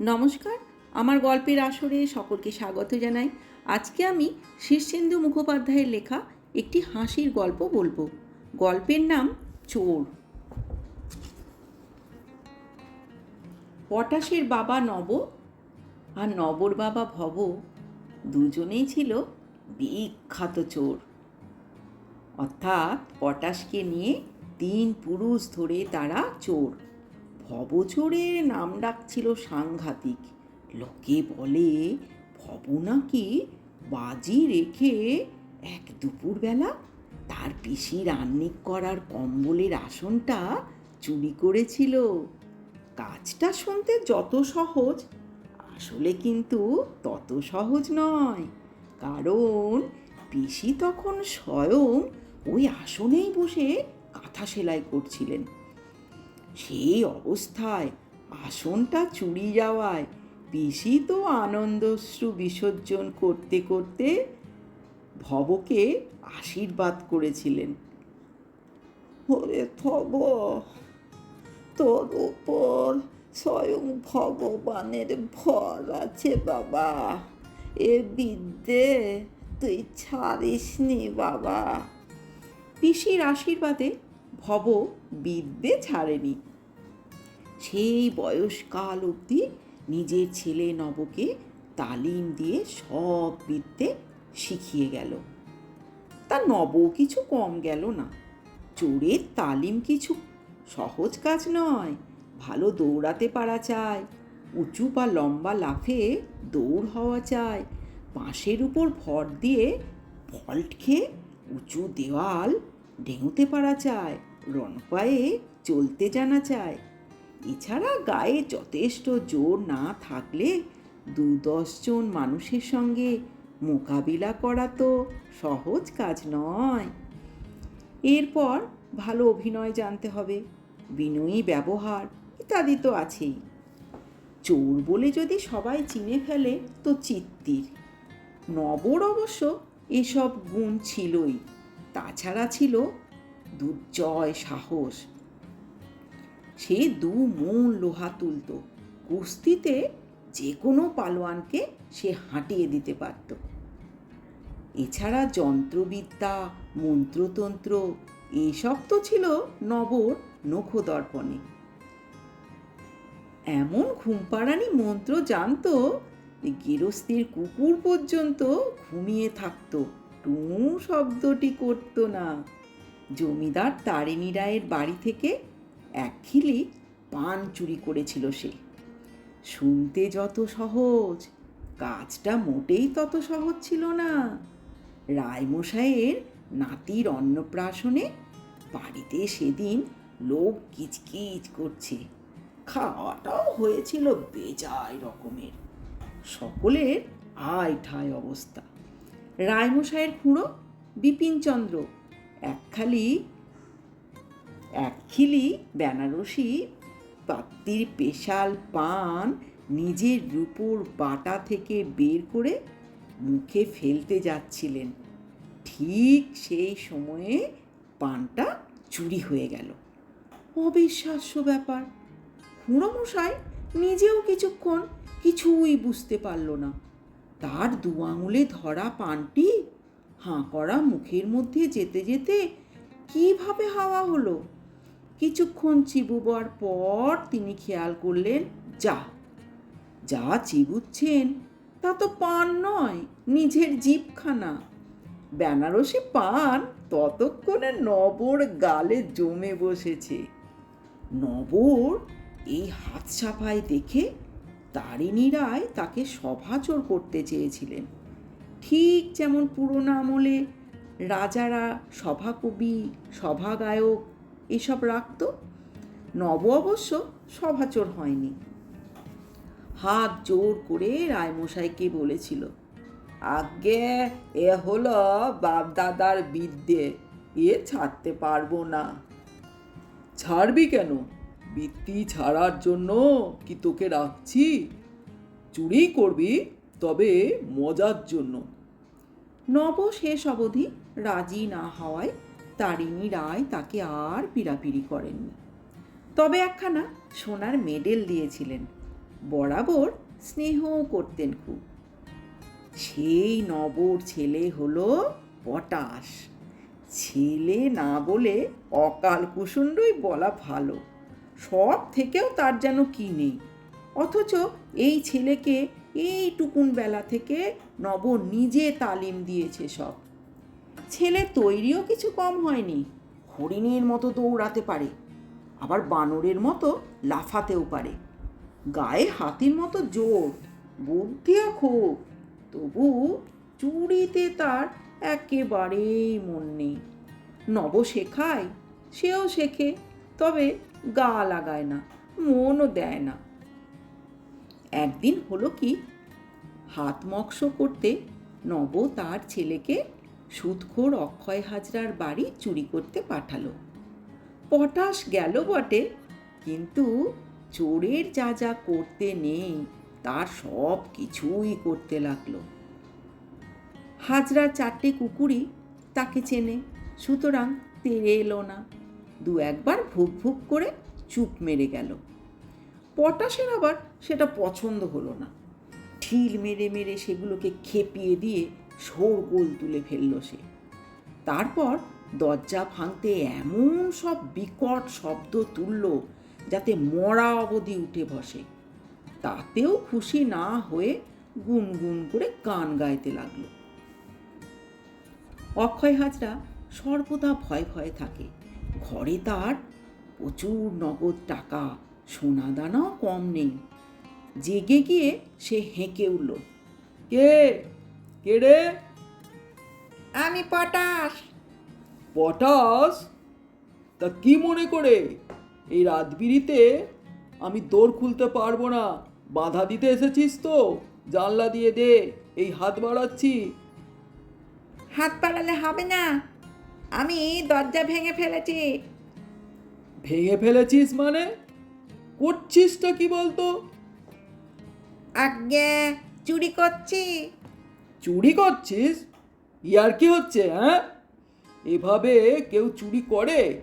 নমস্কার, আমার গল্পের আসরে সকলকে স্বাগত জানাই। আজকে আমি শীর্ষেন্দু মুখোপাধ্যায়ের লেখা একটি হাসির গল্প বলব। গল্পের নাম চোর। পটাশের বাবা নব আর নবর বাবা ভব দুজনেই ছিল বিখ্যাত চোর। অর্থাৎ পটাশকে নিয়ে তিন পুরুষ ধরে তারা চোর। ভবচোরের নাম ডাক ছিল সাংঘাতিক। লোকে বলে, ভব নাকি বাজি রেখে এক দুপুরবেলা তার পিসি আন্নিক করার কম্বলের আসনটা চুরি করেছিল। কাজটা শুনতে যত সহজ, আসলে কিন্তু তত সহজ নয়। কারণ পিসি তখন স্বয়ং ওই আসনেই বসে কাঁথা সেলাই করছিলেন। সেই অবস্থায় আসনটা চুরি যাওয়ায় পিসি তো আনন্দশ্রু বিসর্জন করতে করতে ভবকে আশীর্বাদ করেছিলেন। ওরে থব তোর উপর স্বয়ং ভগবানের ভর আছে বাবা। এ বিদ্যে তুই ছাড়িসনি বাবা। পিসির আশীর্বাদে ভব বিদ্যে ছাড়েনি। সেই বয়সকাল অবধি নিজের ছেলে নবকে তালিম দিয়ে সব বিদ্যে শিখিয়ে গেল। তা নব কিছু কম গেল না। চোরের তালিম কিছু সহজ কাজ নয়। ভালো দৌড়াতে পারা চায়। উঁচু বা লম্বা লাফে দৌড় হওয়া চায়। বাঁশের উপর ভর দিয়ে ফল্ট খেয়ে উঁচু দেওয়াল ডেঙুতে পারা চায়। রণপায়ে চলতে জানা চায়। এছাড়া গায়ে যথেষ্ট জোর না থাকলে দু দশজন মানুষের সঙ্গে মোকাবিলা করা তো সহজ কাজ নয়। এরপর ভালো অভিনয় জানতে হবে, বিনয়ী ব্যবহার ইত্যাদি তো আছেই। চোর বলে যদি সবাই চিনে ফেলে তো চিত্তির। নবর অবশ্য এসব গুণ ছিলই, তাছাড়া ছিল দুর্জয় সাহস। সে দু মন লোহা তুলত। কুস্তিতে যে কোনো পালোয়ানকে সে হাঁটিয়ে দিতে পারত। এছাড়া যন্ত্রবিদ্যা, মন্ত্রতন্ত্র, এসব তো ছিল নবর নখদর্পণে। এমন ঘুমপাড়ানি মন্ত্র জানতো যে গেরস্তির কুকুর পর্যন্ত ঘুমিয়ে থাকতো। টু শব্দটি করতো না। জমিদার তারিণী রায়ের বাড়ি থেকে এক খিলি পান চুরি করেছিল সে। শুনতে যত সহজ, কাজটা মোটেই তত সহজ ছিল না। রায়মশাইয়ের নাতির অন্নপ্রাশনে বাড়িতে সেদিন লোক কিচকিচ করছে। খাওয়াটাও হয়েছিল বেজায় রকমের। সকলের আয় ঠায় অবস্থা। রায়মশাইয়ের খুঁড়ো বিপিনচন্দ্র একখালি একখিলি বেনারসি পাত্তির পেশাল পান নিজের রূপোর বাটা থেকে বের করে মুখে ফেলতে যাচ্ছিলেন। ঠিক সেই সময়ে পানটা চুরি হয়ে গেল। অবিশ্বাস্য ব্যাপার। খুঁড়োমশাই নিজেও কিছুক্ষণ কিছুই বুঝতে পারল না। তার দু আঙুলে ধরা পানটি হাঁ করা মুখের মধ্যে যেতে যেতে কীভাবে হাওয়া হলো? কিছুক্ষণ চিবুবার পর তিনি খেয়াল করলেন, যা যা চিবুচ্ছেন, তা তো পান নয়, নিজের জিপখানা বেনারসি পান ততক্ষণে নবর গালে জমে বসেছে। নবর এই হাত ছাপায় দেখে তারিণী রায় তাকে সভাচর করতে চেয়েছিলেন। ঠিক যেমন পুরোনো আমলে রাজারা সভাকবি, সভাগায়ক এসব রাখত। নব অবশ্য সভাচর হয়নি। হাত জোর করে রায়মশাইকে বলেছিল আগে এ হলো বাপদাদার বিদ্যে, এ ছাড়তে পারব না। ছাড়বি কেন? বৃত্তি ছাড়ার জন্য কি তোকে রাখছি? চুরি করবি তবে মজার জন্য। নব শেষ অবধি রাজি না হওয়ায় তারিণী রায় তাকে আর পিড়াপিড়ি করেননি। তবে একখানা সোনার মেডেল দিয়েছিলেন। বরাবর স্নেহও করতেন খুব। সেই নবর ছেলে হলো পটাশ। ছেলে না বলে অকাল কুসুণ্ডই বলা ভালো। সব থেকেও তার যেন কি নেই। অথচ এই ছেলেকে এইটুকুন বেলা থেকে নব নিজে তালিম দিয়েছে সব। ছেলে তৈরিও কিছু কম হয়নি। হরিণের মতো দৌড়াতে পারে, আবার বানরের মতো লাফাতেও পারে। গায়ে হাতির মতো জোর, বুদ্ধিও খুব, তবু চুরিতে তার একেবারেই মন নেই। নব শেখায় সেও শেখে, তবে গা লাগায় না, মনও দেয় না। একদিন হলো কি, হাত মক্স করতে নব তার ছেলেকে সুদখোর অক্ষয় হাজরার বাড়ি চুরি করতে পাঠালো। পটাশ গেল বটে, কিন্তু চোরের যা যা করতে নেই, তার সব কিছুই করতে লাগল। হাজরা চারটে কুকুরই তাকে চেনে, সুতরাং তেড়ে এলো না। দু একবার ভুক ভুক করে চুপ মেরে গেল। পটাশের আবার সেটা পছন্দ হলো না। ঢিল মেরে মেরে সেগুলোকে খেপিয়ে দিয়ে শোরগোল তুলে ফেলল সে। তারপর দরজা ভাঙতে এমন সব বিকট শব্দ তুলল যাতে মরা অবধি উঠে বসে। তাতেও খুশি না হয়ে গুনগুন করে গান গাইতে লাগল। অক্ষয় হাজরা সর্বদা ভয় ভয়ে থাকে। ঘরে তার প্রচুর নগদ টাকা, সোনা দানাও কম নেই। জেগে গিয়ে সে হেঁকে উঠল, কে? কে রে? আমি পটাশ। পটাশ? তা কি মনে করে? এই রাতবিরিতে আমি দোর খুলতে পারব না। বাধা দিতে এসেছিস তো? জানলা দিয়ে দে এই হাত বাড়াচ্ছি। হাত বাড়ালে হবে না। আমি দরজা ভেঙে ফেলেছি। ভেঙে ফেলেছিস মানে? করছিসটা কি বলতো? আগে চুরি করছি। চুরি করছিস? ইয়ার কি হচ্ছে হ্যাঁ? এভাবে কেউ চুরি করে?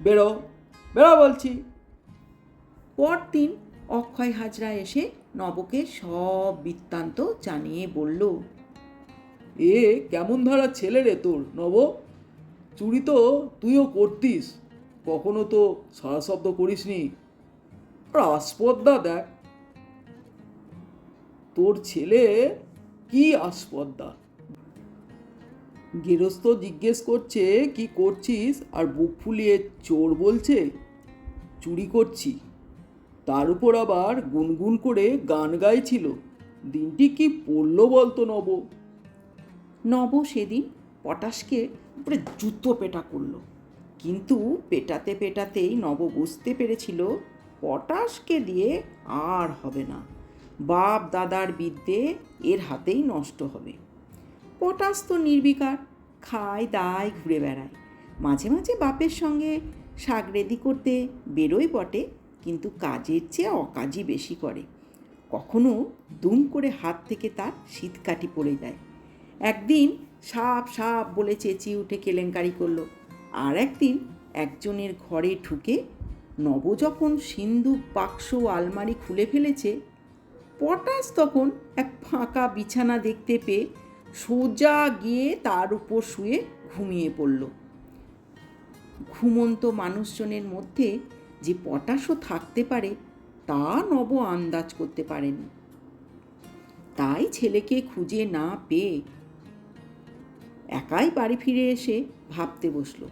বেরো বেরো বলছি। পরদিন অক্ষয় হাজরা এসে নবকে সব বৃত্তান্ত জানিয়ে বলল এ কেমন ধরা ছেলে রে তোর নব? চুরি তো তুইও করতিস কখনো তো সারা শব্দ করিসনি। আস্পর্দা দেখ। তোর ছেলে কি আস্পর্দা গৃহস্থ জিজ্ঞেস করছে, কি করছিস? আর বুক ফুলিয়ে চোর বলছে, চুরি করছি তার উপর আবার গুনগুন করে গান গাইছিল, দিনটি কি পড়ল বলতো নব নব সেদিন পটাশকে উপরে জুতো পেটা করল। কিন্তু পেটাতে পেটাতেই নব বুঝতে পেরেছিল, পটাশকে দিয়ে আর হবে না। বাপ দাদার বিদ্যে এর হাতেই নষ্ট হবে। পটাশ তো নির্বিকার, খায়, দায়, ঘুরে বেড়ায়। মাঝে মাঝে বাপের সঙ্গে রেডি করতে বেরোয় বটে, কিন্তু কাজের চেয়ে অকাজই বেশি করে। কখনো দুম করে হাত থেকে তার শীতকাঠি পড়ে যায়। একদিন সাপ সাপ বলে চেঁচিয়ে উঠে কেলেঙ্কারি করল। আর একদিন একজনের ঘরে ঢুকে নব যখন সিন্ধু বাক্স আলমারি খুলে ফেলেছে পটাশ তখন এক ফাঁকা বিছানা দেখতে পেয়ে সোজা গিয়ে তার উপর শুয়ে ঘুমিয়ে পড়ল। ঘুমন্ত মানুষজনের মধ্যে যে পটাশও থাকতে পারে, তা নব আন্দাজ করতে পারেনি। তাই ছেলেকে খুঁজে না পেয়ে একাই বাড়ি ফিরে এসে ভাবতে বসল।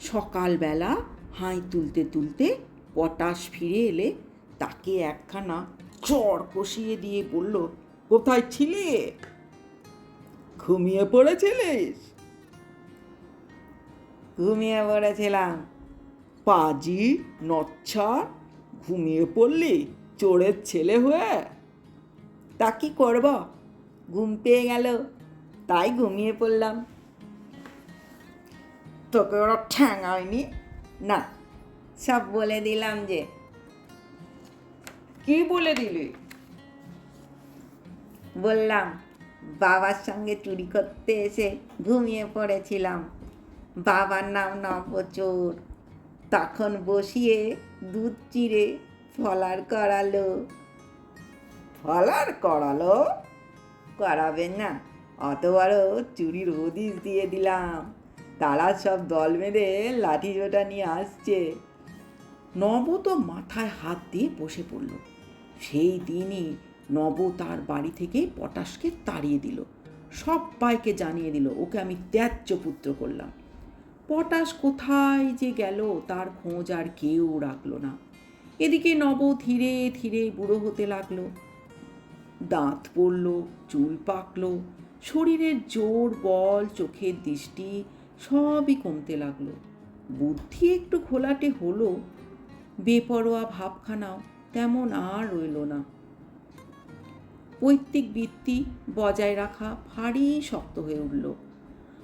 সকালবেলা হাই তুলতে তুলতে পটাশ ফিরে এলে তাকে একখানা চর কষিয়ে দিয়ে বলল কোথায় ছিলে? ঘুমিয়ে পড়েছিলিস? ঘুমিয়ে পড়েছিলাম। পাজি নচ্ছা ঘুমিয়ে পড়লি চোরের ছেলে হয়ে। তা কি করব? ঘুম পেয়ে গেল তাই ঘুমিয়ে পড়লাম। তোকে ওরা ঠ্যাঙায়নি? না। সব বলে দিলাম যে কি বলে দিলি? বললাম, বাবার সঙ্গে চুরি করতে এসে ঘুমিয়ে পড়েছিলাম। বাবার নাম নবচোর। তখন বসিয়ে দুধ চিড়ে ফলার করালো। ফলার করালো? করাবেন না, অত বড় চুরির হদিস দিয়ে দিলাম। তারা সব দল বেঁধে লাঠি জোটা নিয়ে আসছে। নব তো মাথায় হাত দিয়ে বসে পড়ল। সেই দিনই নব তার বাড়ি থেকে পটাশকে তাড়িয়ে দিল। সবাইকে জানিয়ে দিল, ওকে আমি ত্যায্য পুত্র করলাম। পটাশ কোথায় যে গেল তার খোঁজ আর কেউ রাখল না। এদিকে নব ধীরে ধীরে বুড়ো হতে লাগল। দাঁত পড়ল, চুল পাকলো, শরীরের জোর বল, চোখের দৃষ্টি সবই কমতে লাগল। বুদ্ধি একটু ঘোলাটে হলো, বেপরোয়া ভাবখানাও তেমন আর রইল না। পৈতৃক বৃত্তি বজায় রাখা ভারী শক্ত হয়ে উঠল।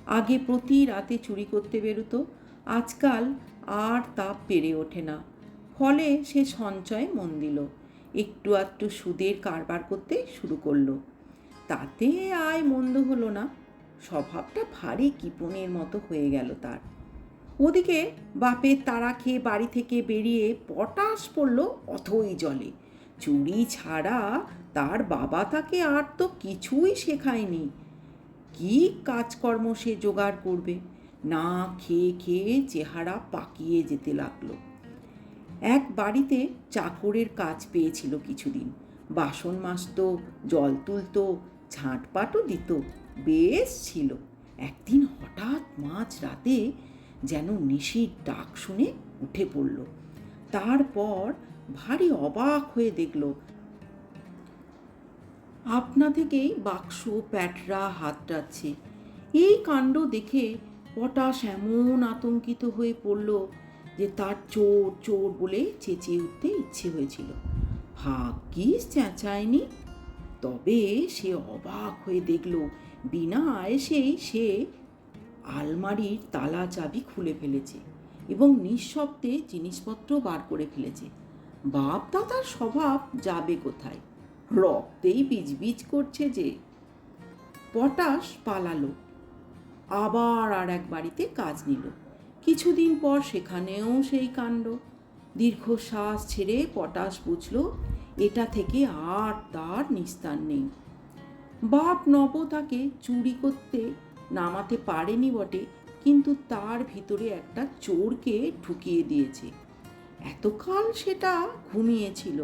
আগে প্রতি রাতে চুরি করতে বেরোতো, আজকাল আর তা পেরে ওঠে না। ফলে সে সঞ্চয় মন দিল, একটু আধটু সুদের কারবার করতে শুরু করল। তাতে আয় মন্দ হলো না, স্বভাবটা ভারী কিপনের মতো হয়ে গেল তার। ওদিকে বাপের তারা খেয়ে বাড়ি থেকে বেরিয়ে পটাশ পড়ল অথই জলে। চুরি ছাড়া তার বাবা তাকে আর তো কিছুই শেখায়নি। কি কাজকর্ম সে জোগাড় করবে? না খেয়ে খেয়ে চেহারা পাকিয়ে যেতে লাগল। এক বাড়িতে চাকরের কাজ পেয়েছিল কিছুদিন। বাসন মাজত, জল তুলতো ঝাঁটপাটও দিত, বেশ ছিল। একদিন হঠাৎ মাঝ রাতে যেন নিশির ডাক শুনে উঠে পড়ল। তারপর ভারী অবাক হয়ে দেখল, আপনা থেকেই বাক্স, প্যাটরা হাত টাচ্ছে। এই কাণ্ড দেখে পটাশ এমন আতঙ্কিত হয়ে পড়ল যে তার চোর চোর বলে চেঁচিয়ে উঠতে ইচ্ছে হয়েছিল। ভাগ্যিস চেঁচায়নি। তবে সে অবাক হয়ে দেখল, বিনা আয়েসেই সে আলমারির তালা চাবি খুলে ফেলেছে এবং নিঃশব্দে জিনিসপত্র বার করে ফেলেছে। বাপ দাদার স্বভাব যাবে কোথায়? রক্তেই বীজ করছে যে। পটাশ পালালো। আবার আর এক বাড়িতে কাজ নিল। কিছুদিন পর সেখানেও সেই কাণ্ড। দীর্ঘশ্বাস ছেড়ে পটাশ বুঝল, এটা থেকে আর তার নিস্তার নেই। বাপ নব তাকে চুরি করতে নামাতে পারেনি বটে, কিন্তু তার ভিতরে একটা চোরকে ঢুকিয়ে দিয়েছে। এতকাল সেটা ঘুমিয়েছিল,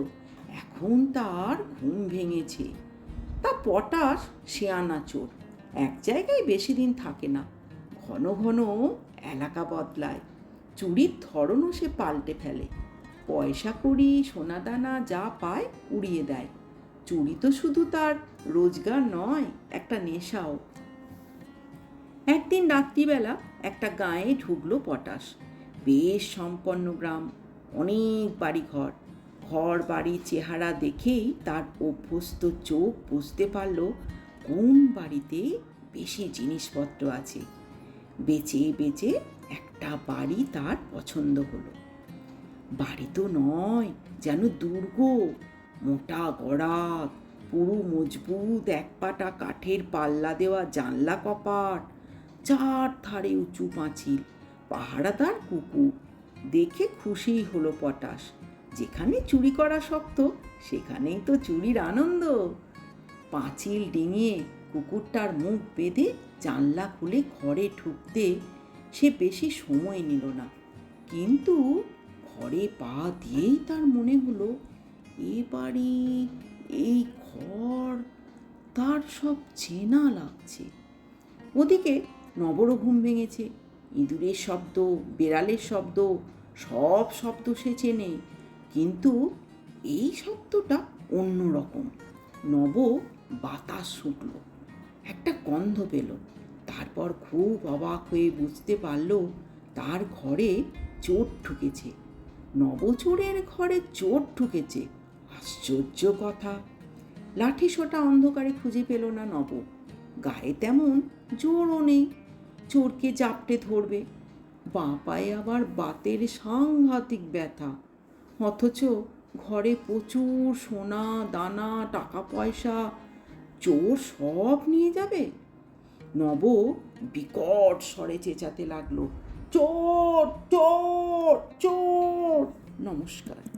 এখন তার ঘুম ভেঙেছে। তা পটাশ শেয়ানা চোর, এক জায়গায় বেশি দিন থাকে না, ঘন ঘন এলাকা বদলায়, চুরির ধরনও সে পাল্টে ফেলে। পয়সা কড়ি, সোনাদানা যা পায় উড়িয়ে দেয়। চুরি তো শুধু তার রোজগার নয়, একটা নেশাও। একদিন রাত্রিবেলা একটা গায়ে ঢুকলো পটাশ। বেশ সম্পন্ন গ্রাম, অনেক বাড়ি ঘর ঘর বাড়ি, চেহারা দেখেই তার অভ্যস্ত চোখ বুঝতে পারল কোন বাড়িতে বেশি জিনিসপত্র আছে। বেচে বেচে একটা বাড়ি তার পছন্দ হলো। বাড়ি তো নয়, যেন দুর্গ। মোটা গড়াত, পুরো মজবুত এক পাটা কাঠের পাল্লা দেওয়া জানলা কপাট চার ধারে উঁচু পাঁচিল পাহারাদার কুকুর। দেখে খুশিই হলো পটাশ। যেখানে চুরি করা শক্ত, সেখানেই তো চুরির আনন্দ। পাঁচিল ডিঙিয়ে কুকুরটার মুখ বেঁধে জানলা খুলে ঘরে ঢুকতে সে বেশি সময় নিল না। কিন্তু ঘরে পা দিয়েই তার মনে হলো, এ বাড়ি, এই ঘর, তার সব চেনা লাগছে। ওদিকে নবরও ঘুম ভেঙেছে। ইঁদুরের শব্দ, বেড়ালের শব্দ, সব শব্দ সে চেনে। কিন্তু এই শব্দটা অন্য রকম। নব বাতাস শুকলো, একটা গন্ধ পেল। তারপর খুব অবাক হয়ে বুঝতে পারল, তার ঘরে চোর ঢুকেছে। নবচোরের ঘরে চোর ঢুকেছে। আশ্চর্য কথা। লাঠি সোটা অন্ধকারে খুঁজে পেল না নব। গায়ে তেমন জোরও নেই। চোরকে জাপটে ধরবে। বাঁ পায়ে আবার বাতের সাংঘাতিক ব্যথা। অথচ ঘরে প্রচুর সোনা, দানা টাকা পয়সা চোর সব নিয়ে যাবে। নব বিকট স্বরে চেঁচাতে লাগল, চোর চোর চোর! নমস্কার।